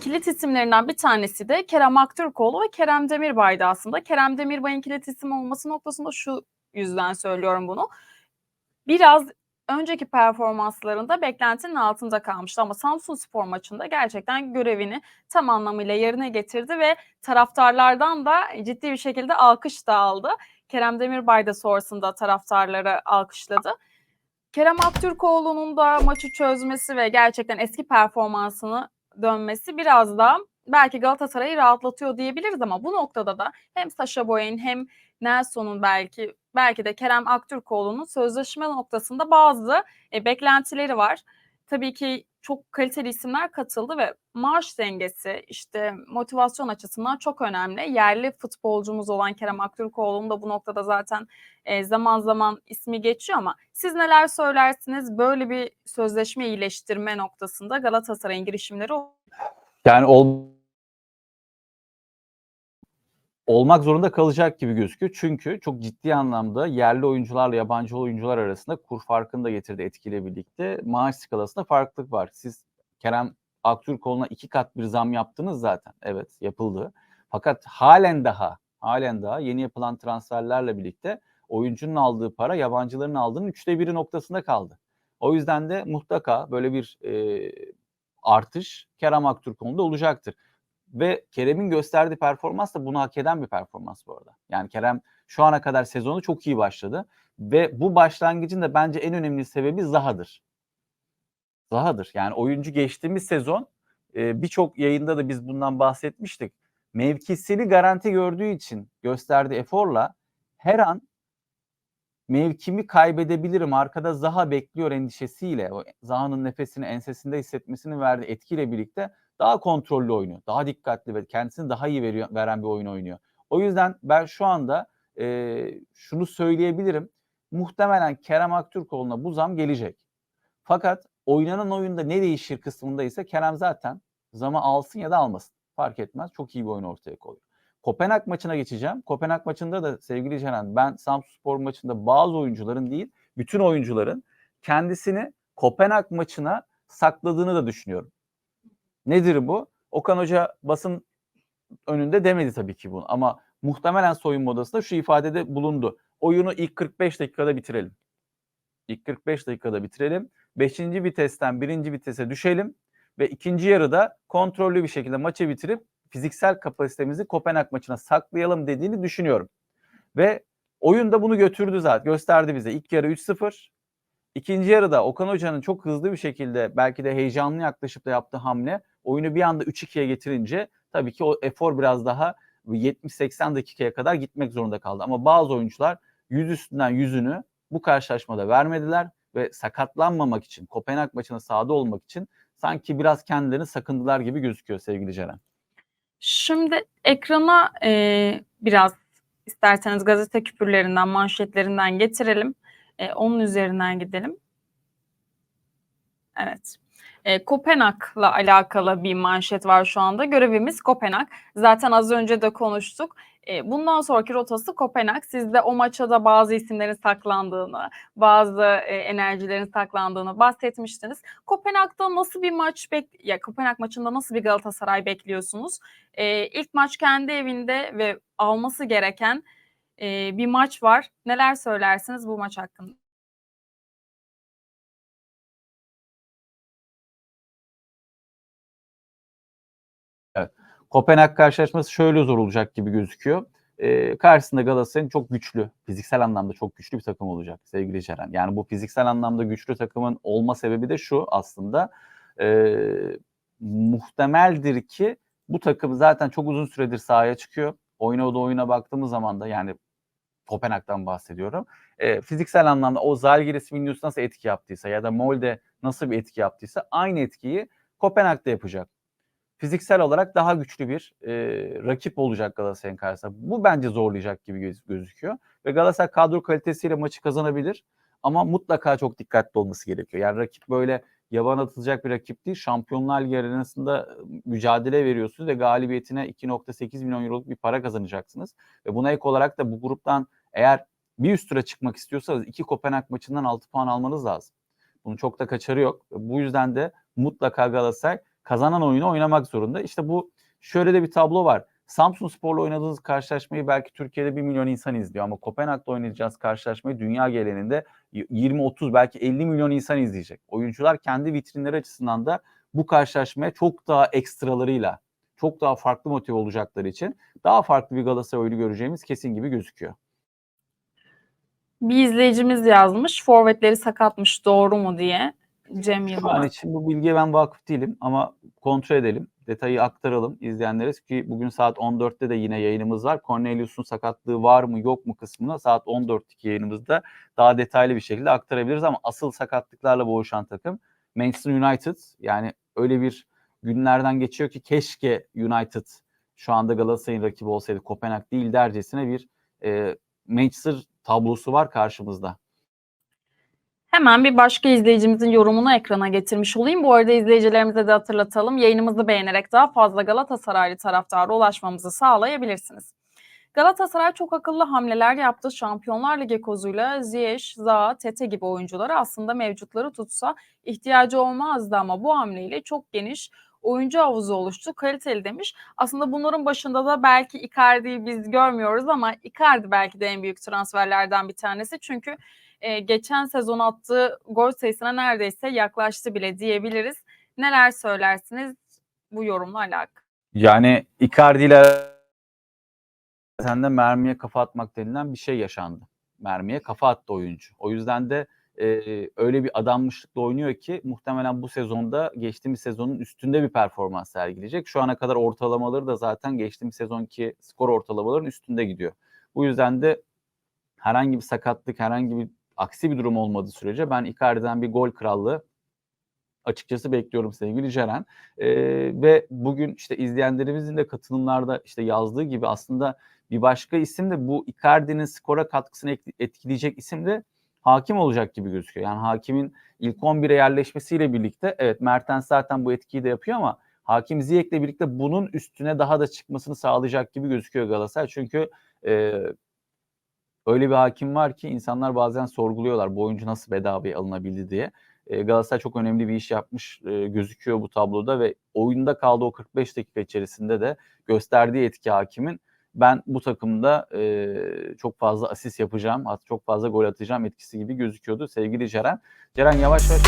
kilit isimlerinden bir tanesi de Kerem Aktürkoğlu ve Kerem Demirbay'dı aslında. Kerem Demirbay'ın kilit isim olması noktasında şu yüzden söylüyorum bunu. Biraz önceki performanslarında beklentinin altında kalmıştı ama Samsun Spor maçında gerçekten görevini tam anlamıyla yerine getirdi ve taraftarlardan da ciddi bir şekilde alkış da aldı. Kerem Demirbay da sonrasında taraftarları alkışladı. Kerem Aktürkoğlu'nun da maçı çözmesi ve gerçekten eski performansını dönmesi biraz da belki Galatasaray'ı rahatlatıyor diyebiliriz ama bu noktada da hem Saşa Boy'un hem Nelson'un belki belki de Kerem Aktürkoğlu'nun sözleşme noktasında bazı e, beklentileri var. Tabii ki çok kaliteli isimler katıldı ve maaş dengesi işte motivasyon açısından çok önemli. Yerli futbolcumuz olan Kerem Aktürkoğlu'nun da bu noktada zaten e, zaman zaman ismi geçiyor ama siz neler söylersiniz böyle bir sözleşme iyileştirme noktasında Galatasaray'ın girişimleri Yani ol, olmak zorunda kalacak gibi gözüküyor. Çünkü çok ciddi anlamda yerli oyuncularla yabancı oyuncular arasında kur farkını da getirdi etkiyle birlikte. Maaş skalasında farklılık var. Siz Kerem Aktürkoğlu'na iki kat bir zam yaptınız zaten. Evet yapıldı. Fakat halen daha halen daha yeni yapılan transferlerle birlikte oyuncunun aldığı para yabancıların aldığının üçte biri noktasında kaldı. O yüzden de mutlaka böyle bir e, artış Kerem Aktürkoğlu'nda olacaktır. Ve Kerem'in gösterdiği performans da bunu hak eden bir performans bu arada. Yani Kerem şu ana kadar sezonu çok iyi başladı. Ve bu başlangıcın da bence en önemli sebebi Zaha'dır. Zaha'dır. Yani oyuncu geçtiğimiz sezon e, birçok yayında da biz bundan bahsetmiştik. Mevkisini garanti gördüğü için gösterdiği eforla her an mevkimi kaybedebilirim arkada Zaha bekliyor endişesiyle Zaha'nın nefesini ensesinde hissetmesini verdiği etkiyle birlikte daha kontrollü oynuyor. Daha dikkatli ve kendisini daha iyi veriyor, veren bir oyun oynuyor. O yüzden ben şu anda e, şunu söyleyebilirim. Muhtemelen Kerem Aktürkoğlu'na bu zam gelecek. Fakat oynanan oyunda ne değişir kısmında ise Kerem zaten zamı alsın ya da almasın. Fark etmez. Çok iyi bir oyun ortaya koyuyor. Kopenhag maçına geçeceğim. Kopenhag maçında da sevgili Ceren ben Samsun Spor maçında bazı oyuncuların değil bütün oyuncuların kendisini Kopenhag maçına sakladığını da düşünüyorum. Nedir bu? Okan Hoca basın önünde demedi tabii ki bunu ama muhtemelen soyunma odasında şu ifadede bulundu. Oyunu ilk 45 dakikada bitirelim. İlk 45 dakikada bitirelim. 5. vitesten 1. vitese düşelim ve ikinci yarıda kontrollü bir şekilde maçı bitirip fiziksel kapasitemizi Kopenhag maçına saklayalım dediğini düşünüyorum. Ve oyun da bunu götürdü zaten. Gösterdi bize. İlk yarı 3-0. İkinci yarıda Okan Hoca'nın çok hızlı bir şekilde belki de heyecanlı yaklaşıp da yaptığı hamle oyunu bir anda 3-2'ye getirince tabii ki o efor biraz daha 70-80 dakikaya kadar gitmek zorunda kaldı. Ama bazı oyuncular yüz üstünden yüzünü bu karşılaşmada vermediler ve sakatlanmamak için, Kopenhag maçına sahada olmak için sanki biraz kendilerini sakındılar gibi gözüküyor sevgili Ceren. Şimdi ekrana e, biraz isterseniz gazete küpürlerinden, manşetlerinden getirelim. E, onun üzerinden gidelim. Evet. E, Kopenhag'la alakalı bir manşet var şu anda. Görevimiz Kopenhag. Zaten az önce de konuştuk. Bundan sonraki rotası Kopenhag. Siz de o maça da bazı isimlerin saklandığını, bazı enerjilerin saklandığını bahsetmiştiniz. Kopenhag'da nasıl bir maç bek ya Kopenhag maçında nasıl bir Galatasaray bekliyorsunuz? E, ilk maç kendi evinde ve alması gereken bir maç var. Neler söylersiniz bu maç hakkında? Kopenhag karşılaşması şöyle zor olacak gibi gözüküyor. Ee, karşısında Galatasaray'ın çok güçlü, fiziksel anlamda çok güçlü bir takım olacak sevgili Ceren. Yani bu fiziksel anlamda güçlü takımın olma sebebi de şu aslında. E, muhtemeldir ki bu takım zaten çok uzun süredir sahaya çıkıyor. Oyuna da oyuna baktığımız zaman da yani Kopenhag'dan bahsediyorum. E, fiziksel anlamda o Zalgiris Vilnius nasıl etki yaptıysa ya da Molde nasıl bir etki yaptıysa aynı etkiyi Kopenhag'da yapacak fiziksel olarak daha güçlü bir e, rakip olacak Galatasaray'ın karşısında. Bu bence zorlayacak gibi göz, gözüküyor. Ve Galatasaray kadro kalitesiyle maçı kazanabilir. Ama mutlaka çok dikkatli olması gerekiyor. Yani rakip böyle yaban atılacak bir rakip değil. Şampiyonlar Ligi arenasında mücadele veriyorsunuz ve galibiyetine 2.8 milyon euroluk bir para kazanacaksınız. Ve buna ek olarak da bu gruptan eğer bir üst tura çıkmak istiyorsanız iki Kopenhag maçından 6 puan almanız lazım. Bunun çok da kaçarı yok. Bu yüzden de mutlaka Galatasaray kazanan oyunu oynamak zorunda. İşte bu şöyle de bir tablo var. Samsun Spor'la oynadığınız karşılaşmayı belki Türkiye'de 1 milyon insan izliyor ama Kopenhag'da oynayacağınız karşılaşmayı dünya geleninde 20-30 belki 50 milyon insan izleyecek. Oyuncular kendi vitrinleri açısından da bu karşılaşmaya çok daha ekstralarıyla, çok daha farklı motive olacakları için daha farklı bir Galatasaray oyunu göreceğimiz kesin gibi gözüküyor. Bir izleyicimiz yazmış. Forvetleri sakatmış doğru mu diye. Cem Şu Yılmaz. an için bu bilgiye ben vakıf değilim ama kontrol edelim. Detayı aktaralım izleyenlere ki bugün saat 14'te de yine yayınımız var. Cornelius'un sakatlığı var mı yok mu kısmına saat 14'teki yayınımızda daha detaylı bir şekilde aktarabiliriz ama asıl sakatlıklarla boğuşan takım Manchester United. Yani öyle bir günlerden geçiyor ki keşke United şu anda Galatasaray'ın rakibi olsaydı Kopenhag değil dercesine bir e, Manchester tablosu var karşımızda. Hemen bir başka izleyicimizin yorumunu ekrana getirmiş olayım. Bu arada izleyicilerimize de hatırlatalım. Yayınımızı beğenerek daha fazla Galatasaraylı taraftara ulaşmamızı sağlayabilirsiniz. Galatasaray çok akıllı hamleler yaptı. Şampiyonlar Ligi kozuyla Ziyech, Zaha, Tete gibi oyuncuları aslında mevcutları tutsa ihtiyacı olmazdı ama bu hamleyle çok geniş oyuncu havuzu oluştu. Kaliteli demiş. Aslında bunların başında da belki Icardi'yi biz görmüyoruz ama Icardi belki de en büyük transferlerden bir tanesi. Çünkü e, geçen sezon attığı gol sayısına neredeyse yaklaştı bile diyebiliriz. Neler söylersiniz bu yorumla alakalı? Yani Icardi ile sende mermiye kafa atmak denilen bir şey yaşandı. Mermiye kafa attı oyuncu. O yüzden de e, öyle bir adanmışlıkla oynuyor ki muhtemelen bu sezonda geçtiğimiz sezonun üstünde bir performans sergileyecek. Şu ana kadar ortalamaları da zaten geçtiğimiz sezonki skor ortalamaların üstünde gidiyor. Bu yüzden de herhangi bir sakatlık, herhangi bir aksi bir durum olmadığı sürece ben Icardi'den bir gol krallığı açıkçası bekliyorum sevgili Ceren. Ee, ve bugün işte izleyenlerimizin de katılımlarda işte yazdığı gibi aslında bir başka isim de bu Icardi'nin skora katkısını etkileyecek isim de hakim olacak gibi gözüküyor. Yani hakimin ilk 11'e yerleşmesiyle birlikte evet Mertens zaten bu etkiyi de yapıyor ama Hakim Ziyech'le birlikte bunun üstüne daha da çıkmasını sağlayacak gibi gözüküyor Galatasaray. Çünkü e, öyle bir hakim var ki insanlar bazen sorguluyorlar bu oyuncu nasıl bedavaya alınabildi diye. Galatasaray çok önemli bir iş yapmış gözüküyor bu tabloda ve oyunda kaldığı o 45 dakika içerisinde de gösterdiği etki hakimin ben bu takımda e, çok fazla asist yapacağım, çok fazla gol atacağım etkisi gibi gözüküyordu sevgili Ceren. Ceren yavaş yavaş